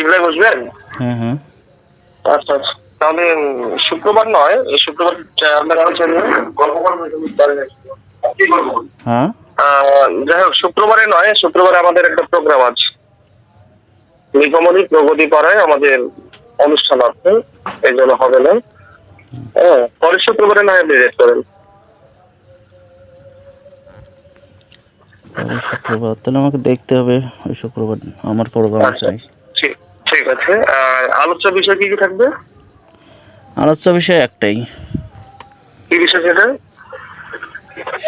বিগড়ায় বসবেন? আচ্ছা আচ্ছা। তাহলে শুক্রবার নয় এই শুক্রবার আপনার হচ্ছে গল্প গল্প? হ্যাঁ? যাই হোক শুক্রবারে নয় শুক্রবারে আমাদের একটা প্রোগ্রাম আছে। নিগমনী প্রগতি পাড়ায় আমাদের অনুষ্ঠান আছে এই জন্য হবে না। হ্যাঁ পরের শুক্রবারে নয় আপনি রেট করেন। শুক্রবার তাহলে আমাকে দেখতে হবে ওই শুক্রবার আমার প্রোগ্রাম আছে। আচ্ছা। আছে। আর আলোচ্য বিষয় কি কি থাকবে? আলোচ্য বিষয় একটাই। কি বিষয় সেটা?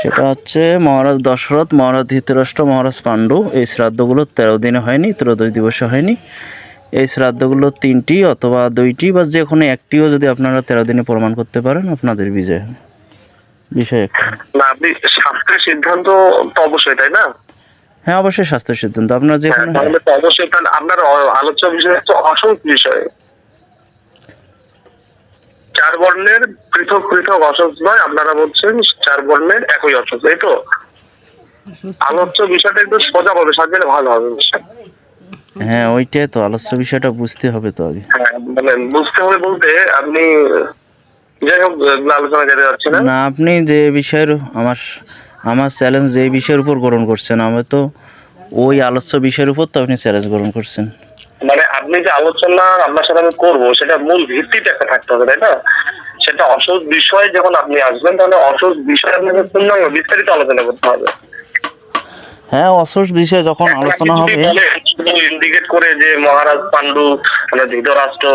সেটা হচ্ছে মহারাজ দশরথ মহারাজ ধৃতরাষ্ট্র মহারাজ পাণ্ডু। এই শ্রাদ্ধগুলো তেরো দিনে হয়নি ত্রয়োদশ দিবসে হয়নি। এই শ্রাদ্ধগুলো তিনটি অথবা দুইটি বা যে কোনো একটিও যদি আপনারা তেরো দিনে প্রমাণ করতে পারেন আপনাদের বিজয় বিষয় না আপনি শাস্ত্রের সিদ্ধান্ত তো অবশ্যই তাই না? হ্যাঁ অবশ্যই স্বাস্থ্য সিদ্ধান্ত। আপনার যে হ্যাঁ, কোনো তাহলে তো অবশ্যই তাহলে আপনার আলোচ্য বিষয় হচ্ছে অসংখ্য বিষয়। চার বর্ণের পৃথক পৃথক অসংখ্য নয় আপনারা বলছেন চার বর্ণের একই অসংখ্য এই তো? আলোচ্য বিষয়টা একটু সোজা হবে সাজালে ভালো হবে বিষয়। হ্যাঁ ওইটাই তো আলোচ্য বিষয়টা বুঝতে হবে তো আগে। হ্যাঁ মানে বুঝতে হবে বলতে আপনি যাই হোক আলোচনা যেতে যাচ্ছে না না আপনি যে বিষয়ের আমার আমার চ্যালেঞ্জ যে বিষয়ের উপর গ্রহণ করছেন আমি তো ওই আলোচ্য বিষয়ের উপর তো আপনি চ্যালেঞ্জ গ্রহণ করছেন। মানে আপনি যে আলোচনা আপনার সাথে আমি করব সেটা মূল ভিত্তিটা একটা থাকতে হবে তাই না? সেটা অসৎ বিষয় যখন আপনি আসবেন তাহলে অসৎ বিষয় আপনাকে পূর্ণাঙ্গ বিস্তারিত আলোচনা করতে হবে। হ্যাঁ অসুস বিষয়ে যখন আলোচনা হবে ইন্ডিকেট করে যে মহারাজ পান্ডু মানে ধৃতরাষ্ট্র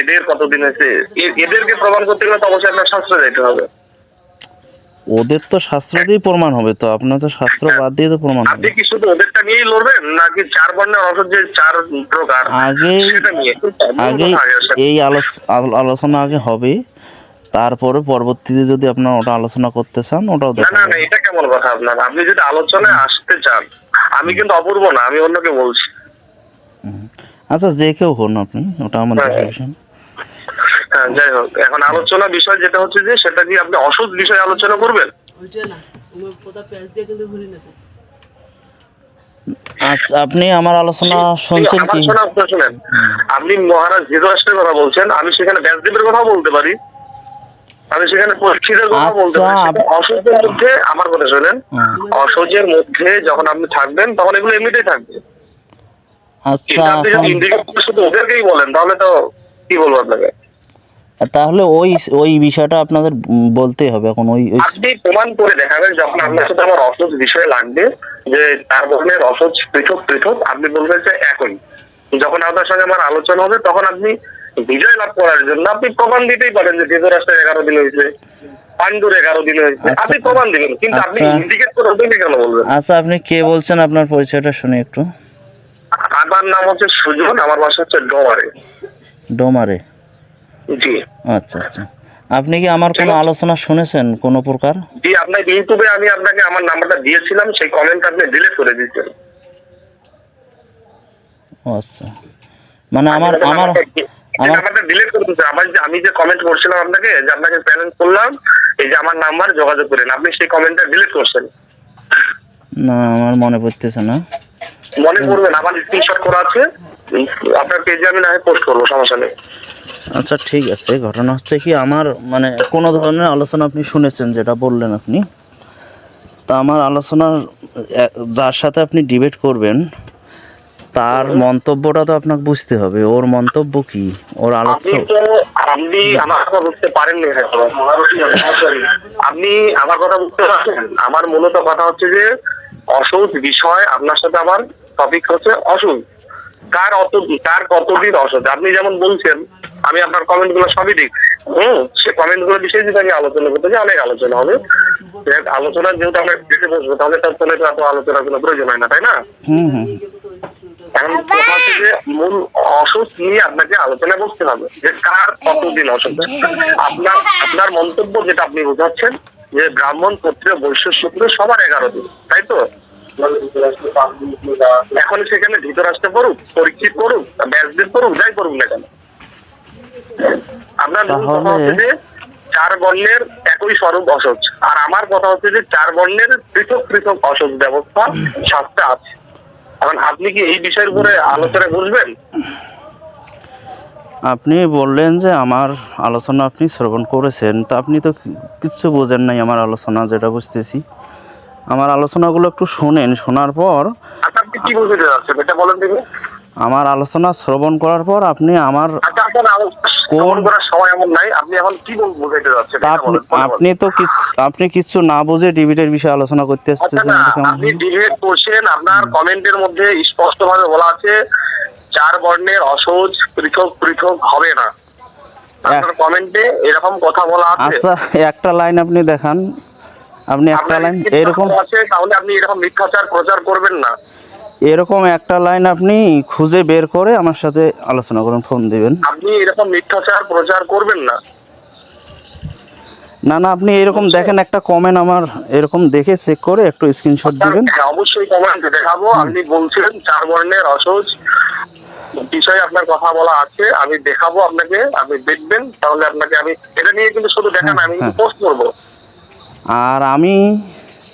এদের কতদিন হয়েছে এদেরকে প্রমাণ করতে গেলে তো অবশ্যই আপনার শাস্ত্রে যেতে হবে। ওদের তো শাস্ত্র দিয়ে প্রমাণ হবে তো আপনার তো শাস্ত্র বাদ দিয়ে তো প্রমাণ আপনি হবে কি শুধু ওদেরটা নিয়েই লড়বেন নাকি চার বর্ণের অসৎ যে চার প্রকার আগে আগে। এই আলোচনা আগে হবে তারপরে পরবর্তীতে যদি আপনারা ওটা আলোচনা করতে চান ওটাও না না না এটা কেমন কথা আপনার? আপনি যদি আলোচনায় আসতে চান আমি কিন্তু অপূর্ব না আমি অন্যকে বলছি। আচ্ছা যে কেউ হন আপনি ওটা আমাদের হ্যাঁ। বিষয় না। হ্যাঁ যাই হোক এখন আলোচনা বিষয় যেটা হচ্ছে যে সেটা কি আপনি অসৎ বিষয়ে আলোচনা করবেন? আচ্ছা আপনি আমার আলোচনা শুনছেন কি? শুনেন। আপনি মহারাজ ধৃতরাষ্ট্রের কথা বলছেন আমি সেখানে ব্যাসদেবের কথা বলতে পারি। আমি সেখানে পরীক্ষিতের কথা বলতে পারি। আচ্ছা, অসহ্যের মধ্যে আমার কথা শোনেন। অসহ্যের মধ্যে যখন আপনি থাকবেন তখন এগুলো এমনিতেই থাকবে। আচ্ছা আপনি যদি করে শুধু ওদেরকেই বলেন তাহলে তো কি বলব আপনাকে? তাহলে ওই ওই বিষয়টা আপনাদের বলতেই হবে এখন ওই আপনি প্রমাণ করে দেখাবেন যখন আপনার সাথে আমার অসহজ বিষয় লাগবে যে তার বর্ণের অসহজ পৃথক পৃথক আপনি বলবেন যে একই যখন আপনার সঙ্গে আমার আলোচনা হবে তখন আপনি বিজয় লাভ করার জন্য আপনি প্রমাণ দিতেই পারেন যে ধৃতরাষ্ট্রের এগারো দিন হয়েছে পাণ্ডুর এগারো দিন হয়েছে। আচ্ছা। আপনি প্রমাণ দিবেন কিন্তু আপনি আচ্ছা। ইন্ডিকেট করে ওদেরকে কেন বলবেন? আচ্ছা আপনি কে বলছেন? আপনার পরিচয়টা শুনি একটু। আমার নাম হচ্ছে সুজন আমার বাসা হচ্ছে ডোমারে। ডোমারে। জি। আচ্ছা আচ্ছা। আপনি কি আমার কোনো আলোচনা শুনেছেন কোনো প্রকার? জি আপনার ইউটিউবে আমি আপনাকে আমার নাম্বারটা দিয়েছিলাম সেই কমেন্ট আপনি ডিলিট করে দিয়েছেন। আচ্ছা। মানে আমার আমার আমার ডিলিট করে দিয়েছেন। আমার যে আমি যে কমেন্ট করছিলাম আপনাকে যে আপনাকে চ্যালেঞ্জ করলাম এই যে আমার নাম্বার যোগাযোগ করেন। আপনি সেই কমেন্টটা ডিলিট করছেন। না আমার মনে পড়তেছে না। মনে করবেন আমার স্ক্রিনশট করা আছে। আপনার পেজে আমি না পোস্ট করব সমস্যা নেই। আচ্ছা ঠিক আছে। ঘটনা হচ্ছে কি আমার মানে কোনো ধরনের আলোচনা আপনি শুনেছেন যেটা বললেন আপনি। তা আমার আলোচনার যার সাথে আপনি ডিবেট করবেন তার মন্তব্যটা তো আপনাকে বুঝতে হবে। ওর মন্তব্য কি? ওর আলোচ্য আপনি আমার কথা বুঝতে পারেননি। আপনি আমার কথা বুঝতে পারছেন? আমার মূলত কথা হচ্ছে যে অসুখ বিষয় আপনার সাথে আমার টপিক হচ্ছে অসুখ। কার অত কার কতদিন অসুখ আপনি যেমন বলছেন আমি আপনার কমেন্টগুলো সবই দিক হম সে কমেন্টগুলো বিষয়ে যদি আমি আলোচনা করতে চাই অনেক আলোচনা হবে। আলোচনা যেহেতু আমরা দেখে বসবো তাহলে তার ফলে তো এত আলোচনা কোনো প্রয়োজন হয় না তাই না? হুম হুম এখন কথা যে মূল অসুখ নিয়ে আপনাকে আলোচনা করতে হবে যে কার কতদিন অসুখ। আপনার আপনার মন্তব্য যেটা আপনি বোঝাচ্ছেন যে ব্রাহ্মণ ক্ষত্রিয় বৈশ্য শুক্র সবার এগারো দিন তাই তো? এখন সেখানে ধৃতরাষ্ট্রে পড়ুক পরীক্ষিত পড়ুক ব্যাসদেব পড়ুক যাই পড়ুক না কেন। আপনার কথা হচ্ছে যে চার বর্ণের একই স্বরূপ আর আমার কথা হচ্ছে যে চার বর্ণের পৃথক পৃথক ব্যবস্থা শাস্ত্রে আছে। এখন আপনি কি এই বিষয়ের উপরে আলোচনা বুঝবেন আপনি বললেন যে আমার আলোচনা আপনি শ্রবণ করেছেন তা আপনি তো কিচ্ছু বোঝেন নাই আমার আলোচনা যেটা বুঝতেছি। আমার আলোচনাগুলো একটু শোনেন শোনার পর আচ্ছা কি বুঝতে যাচ্ছেন এটা বলেন দেখি। আমার আলোচনা শ্রবণ করার পর আপনি আমার আপনি তা আপনি কিচ্ছু না বুঝে ডিবিটের বিষয়ে আলোচনা করতে আচ্ছা আপনি ডিবেট করছেন। আপনার কমেন্টের মধ্যে স্পষ্ট ভাবে বলা আছে চার বর্ণের অসহজ পৃথক পৃথক হবে না। আপনার কমেন্টে এরকম কথা বলা আছে। আচ্ছা একটা লাইন আপনি দেখান। আপনি একটা লাইন এরকম আছে তাহলে আপনি এরকম মিথ্যাচার প্রচার করবেন না। এরকম একটা লাইন আপনি খুঁজে বের করে আমার সাথে আলোচনা করুন ফোন দিবেন। আপনি এরকম মিথ্যাচার প্রচার করবেন না। না না আপনি এরকম দেখেন একটা কমেন্ট আমার এরকম দেখে চেক করে একটু স্ক্রিনশট দিবেন। হ্যাঁ, অবশ্যই কমেন্ট দেখাবো। আপনি বলছেন চার বর্ণের অসহজ বিষয়ে আপনার কথা বলা আছে আমি দেখাবো আপনাকে আপনি দেখবেন তাহলে আপনাকে আমি এটা নিয়ে কিন্তু শুধু দেখান আমি কিন্তু পোস্ট করব। আর আমি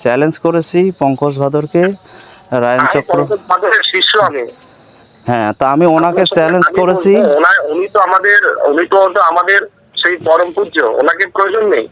চ্যালেঞ্জ করেছি পঙ্কজ ভাদরকে রায়ন চক্র শিষ্য আগে। হ্যাঁ তা আমি ওনাকে চ্যালেঞ্জ করেছি। উনি তো আমাদের উনি তো তো আমাদের সেই পরম পূজ্য। ওনাকে প্রয়োজন নেই।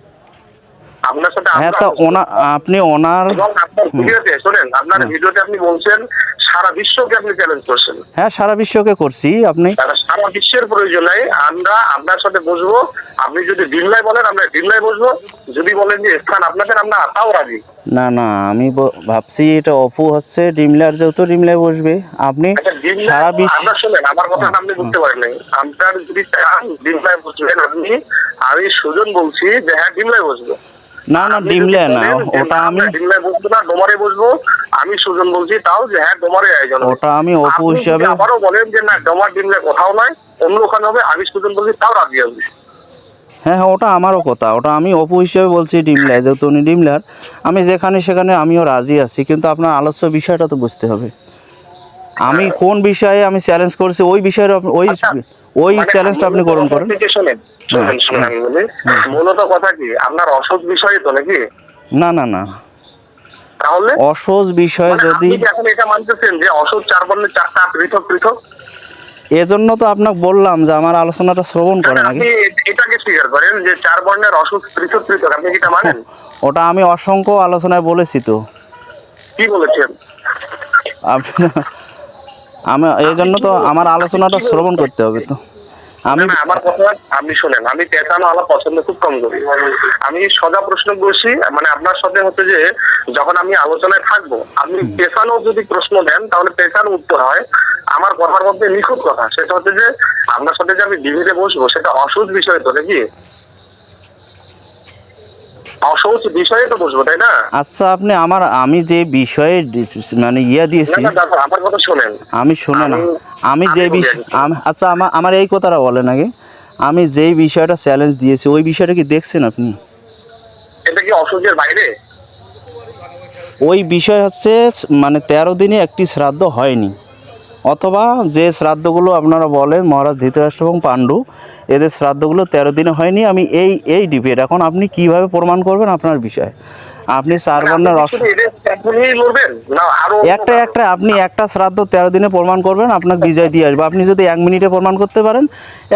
আপনার সাথে হ্যাঁ তা ওনা আপনি ওনার আপনার ভিডিওতে শোনেন আপনার ভিডিওতে আপনি বলছেন সারা বিশ্বকে আপনি চ্যালেঞ্জ করছেন। হ্যাঁ সারা বিশ্বকে করছি আপনি সারা বিশ্বের প্রয়োজনে আমরা আপনার সাথে বসবো। আপনি যদি ডিমলায় বলেন আমরা ডিমলায় বসবো। যদি বলেন যে স্থান আপনাদের আমরা তাও রাজি। না না আমি ভাবছি এটা অপু হচ্ছে ডিমলার যেহেতু ডিমলায় বসবে। আপনি আচ্ছা সারা বিশ্ব আমরা শোনেন আমার কথা আপনি বুঝতে পারেন আপনার যদি চান ডিমলায় বসবেন আপনি। আমি সুজন বলছি যে হ্যাঁ ডিমলায় বসবো। না না ডিমলা না ওটা আমি ডিমলায় বসবো না ডোমারে বসবো আমি সুজন বলছি তাও যে হ্যাঁ ডোমারে আয়োজন ওটা আমি অপু হিসাবে আবারও বলেন যে না ডোমার ডিমলায় কোথাও নয় অন্য ওখানে হবে আমি সুজন বলছি তাও রাজি হবে। হ্যাঁ হ্যাঁ ওটা আমারও কথা ওটা আমি অপু হিসেবে বলছি ডিমলায় যেহেতু উনি ডিমলার আমি যেখানে সেখানে আমিও রাজি আছি কিন্তু আপনার আলোচ্য বিষয়টা তো বুঝতে হবে। আমি কোন বিষয়ে আমি চ্যালেঞ্জ করছি ওই বিষয়ের ওই আচ্ছা, ওই মানে চ্যালেঞ্জটা আপনি গ্রহণ করেন। শোনেন শোনেন? হ্যাঁ, শোনেন আমি বলি মূলত কথা কি আপনার অসৎ বিষয় তো নাকি? না না না। তাহলে? অসহজ বিষয়ে মানে যদি এখন এটা মানতেছেন যে অসৎ চার বর্ণের চারটা পৃথক পৃথক? এজন্য তো আপনাকে বললাম যে আমার আলোচনাটা শ্রবণ করেন আগে। এটাকে স্বীকার করেন যে চার বর্ণের অসৎ পৃথক পৃথক আপনি কি এটা মানেন? ওটা আমি অসংখ্য আলোচনায় বলেছি তো। কি বলেছেন? আপনি আমি এই জন্য তো আমার আলোচনাটা শ্রবণ করতে হবে তো। আমি আমার কথা আপনি শোনেন। আমি পেঁচানো আলাপ পছন্দ খুব কম করি। আমি সদা প্রশ্ন করছি মানে আপনার সাথে হচ্ছে যে যখন আমি আলোচনায় থাকব আপনি পেছানো যদি প্রশ্ন দেন তাহলে পেছানো উত্তর হয়। আমার কথার মধ্যে নিখুঁত কথা। সেটা হচ্ছে যে আপনার সাথে যে আমি ডিভিতে বসবো সেটা অসহজ বিষয় তো নাকি? অসহজ বিষয়ে তো বসবো তাই না? আচ্ছা আপনি আমার আমি যে বিষয়ে মানে ইয়ে দিয়েছি আমার কথা শোনেন। আমি শুনে না। আমি- যে বিষয় আচ্ছা আমার আমার এই কথাটা বলেন আগে। আমি যেই বিষয়টা চ্যালেঞ্জ দিয়েছি ওই বিষয়টা কি দেখছেন আপনি? এটা কি অসহ্যের বাইরে? ওই বিষয় হচ্ছে মানে তেরো দিনে একটি শ্রাদ্ধ হয়নি। অথবা যে শ্রাদ্ধগুলো আপনারা বলেন মহারাজ ধৃতরাষ্ট্র এবং পাণ্ডু এদের শ্রাদ্ধগুলো তেরো দিনে হয়নি। আমি এই এই ডিবেট এখন আপনি কীভাবে প্রমাণ করবেন আপনার বিষয়? আপনি চার বর্ণের আপনি অস শুধু এদের একজন নিয়েই লড়বেন না আরও অন্য একটা একটা আপনি একটা শ্রাদ্ধ তেরো দিনে প্রমাণ করবেন আপনার বিজয় দিয়ে আসবে। আপনি যদি এক মিনিটে প্রমাণ করতে পারেন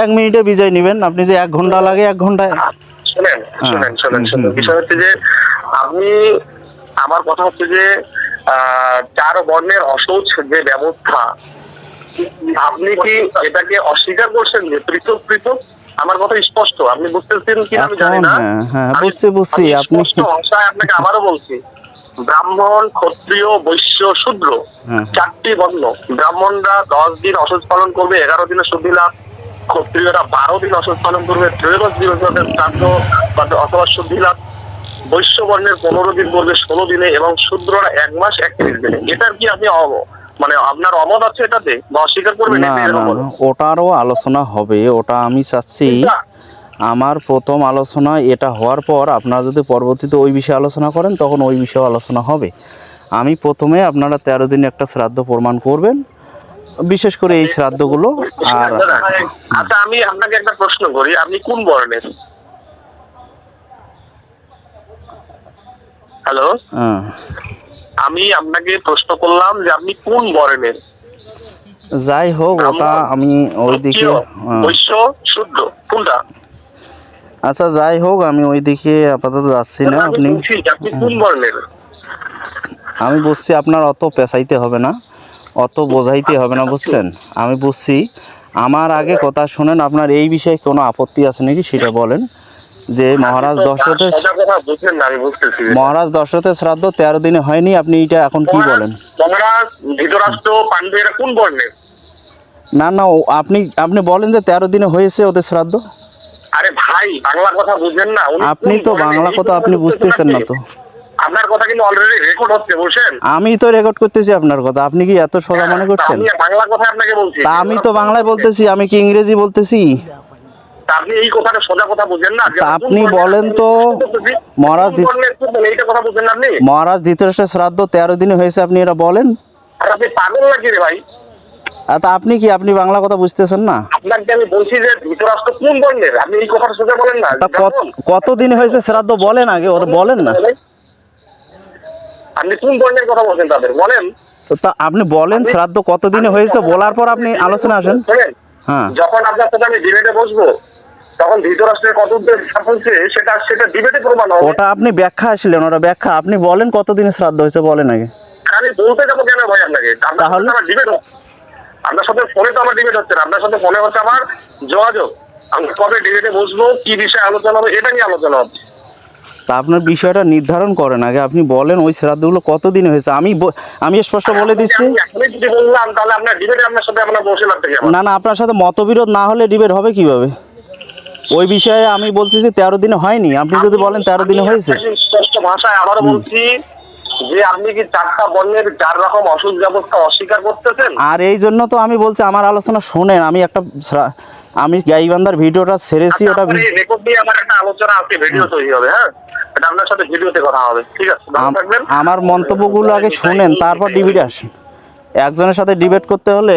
এক মিনিটে বিজয় নেবেন। আপনি যে এক ঘণ্টা লাগে এক ঘন্টায় শোনেন শোনেন শোনেন শোনেন। বিষয় হচ্ছে যে আপনি আমার কথা হচ্ছে যে চার বর্ণের অসৌচ যে ব্যবস্থা আপনি কি এটাকে অস্বীকার করছেন যে পৃথক পৃথক? আমার কথা স্পষ্ট আপনি বুঝতেছেন কি আমি জানি না। হ্যাঁ, হ্যাঁ, বুঝছি, বুঝছি, আপনি- ভাষায় আপনাকে আবারও বলছি ব্রাহ্মণ ক্ষত্রিয় বৈশ্য শূদ্র হ্যাঁ। চারটি বর্ণ। ব্রাহ্মণরা দশ দিন অসৎ পালন করবে এগারো দিনে শুদ্ধি লাভ ক্ষত্রিয়রা বারো দিন অসৎ পালন করবে ত্রয়োদশ দিন শ্রাদ্ধ অথবা শুদ্ধি লাভ বৈশ্য বর্ণের পনেরো দিন করবে ষোলো দিনে এবং শূদ্ররা এক মাস একত্রিশ দিনে। এটার কি আপনি অ- মানে আপনার অমত আছে এটাতে? বা অস্বীকার করবেন না না ওটারও আলোচনা হবে ওটা আমি চাচ্ছি। আমার প্রথম আলোচনা এটা হওয়ার পর আপনারা যদি পরবর্তীতে ওই বিষয়ে আলোচনা করেন তখন ওই বিষয়ে আলোচনা হবে। আমি প্রথমে আপনারা তেরো দিনে একটা শ্রাদ্ধ প্রমাণ করবেন বিশেষ করে এই শ্রাদ্ধগুলো। আর আচ্ছা আমি আপনাকে একটা প্রশ্ন করি আপনি কোন বর্ণের? হ্যালো? হ্যাঁ, আমি আপনাকে প্রশ্ন করলাম যে আপনি কোন বর্ণের যাই হোক ওটা আমি ওইদিকে ক্ষত্রিয়, হ্যাঁ। বৈশ্য শুদ্ধ কোনটা? আচ্ছা যাই হোক আমি ওইদিকে আপাতত যাচ্ছি না আপনি আপনি কোন বর্ণের আমি বুঝছি আপনার অত পেঁচাইতে হবে না অত বোঝাইতে হবে না বুঝছেন? আমি বুঝছি আমার আগে কথা শুনেন আপনার এই বিষয়ে কোনো আপত্তি আছে নাকি সেটা বলেন। যে মহারাজ দশরথের বুঝতেছি। মহারাজ দশরথের শ্রাদ্ধ তেরো দিনে হয়নি আপনি এটা এখন কি বলেন? মহারাজ ধৃতরাষ্ট্র পাণ্ডু কোন বর্ণের? না না আপনি আপনি বলেন যে তেরো দিনে হয়েছে ওদের শ্রাদ্ধ? আরে ভাই বাংলা কথা বুঝেন না আপনি তো বাংলা কথা আপনি বুঝতেছেন না তো। আপনার কথা কিন্তু অলরেডি রেকর্ড হচ্ছে বলছেন আমি তো রেকর্ড করতেছি আপনার কথা আপনি কি এত সোজা মনে করছেন? আমি বাংলা কথা আপনাকে বলছি। আমি তো বাংলায় বলতেছি আমি কি ইংরেজি বলতেছি? আপনি এই কথাটা সোজা কথা বুঝেন না? আপনি বলেন তো, মহারাজ? এইটা কথা বুঝেন না আপনি? মহারাজ ধৃতরাষ্ট্রের শ্রাদ্ধ তেরো দিনে হয়েছে আপনি এটা বলেন। আর আপনি পাগল নাকি রে ভাই? তা আপনি কি আপনি বাংলা কথা বুঝতেছেন না? আপনাকে আমি বলছি যে ধৃতরাষ্ট্র কোন বর্ণের আপনি এই কথাটা সোজা বলেন না কত কত দিন হয়েছে শ্রাদ্ধ বলেন আগে ওরা বলেন না। আপনি কোন বর্ণের কথা বলছেন তাদের? বলেন। তা আপনি বলেন শ্রাদ্ধ কত দিনে হয়েছে বলার পর আপনি আলোচনা আসেন। হ্যাঁ। যখন আপনার সাথে আমি ডিবেটে বসবো তখন ধৃতরাষ্ট্রের কত হচ্ছে সেটা সেটা ডিবেটে প্রমাণ হবে। ওটা আপনি ব্যাখ্যা আসলেন ওটা ব্যাখ্যা। আপনি বলেন কতদিনে শ্রাদ্ধ হয়েছে বলেন আগে। আমি বলতে যাব কেন ভাই আপনাকে? আপনার তাহলে? ডিবেট আপনার সাথে ফোনে তো আমার ডিবেট হচ্ছে না। আপনার সাথে ফোনে হচ্ছে আমার যোগাযোগ। আমি কবে ডিবেটে বসবো কি বিষয়ে আলোচনা হবে এটা নিয়ে আলোচনা হবে। তা আপনার বিষয়টা নির্ধারণ করেন আগে। আপনি বলেন ওই শ্রাদ্ধগুলো কত দিনে হয়েছে? আমি আমি স্পষ্ট বলে দিচ্ছি। এখনই যদি বললাম তাহলে আপনার ডিবেটে আপনার সাথে আমরা বসে লাগতে না না আপনার সাথে মতবিরোধ না হলে ডিবেট হবে কীভাবে? ওই বিষয়ে আমি বলছি যে তেরো দিনে হয়নি। আপনি যদি বলেন তেরো দিনে হয়েছে। স্পষ্ট ভাষায় আবারও বলছি যে আপনি কি চারটা বর্ণের চার রকম ওষুধ ব্যবস্থা অস্বীকার করতেছেন? আর এই জন্য তো আমি বলছি আমার আলোচনা শোনেন। আমি একটা আমি গাইবান্ধার ভিডিওটা ছেড়েছি ওটা ভি- রেকর্ড নিয়ে আমার একটা আলোচনা আছে ভিডিও তৈরি হবে হ্যাঁ? এটা আপনার সাথে ভিডিওতে কথা হবে ঠিক আছে? ভালো থাকবেন। আমার মন্তব্যগুলো আগে শুনেন তারপর ডিবেটে আসেন। একজনের সাথে ডিবেট করতে হলে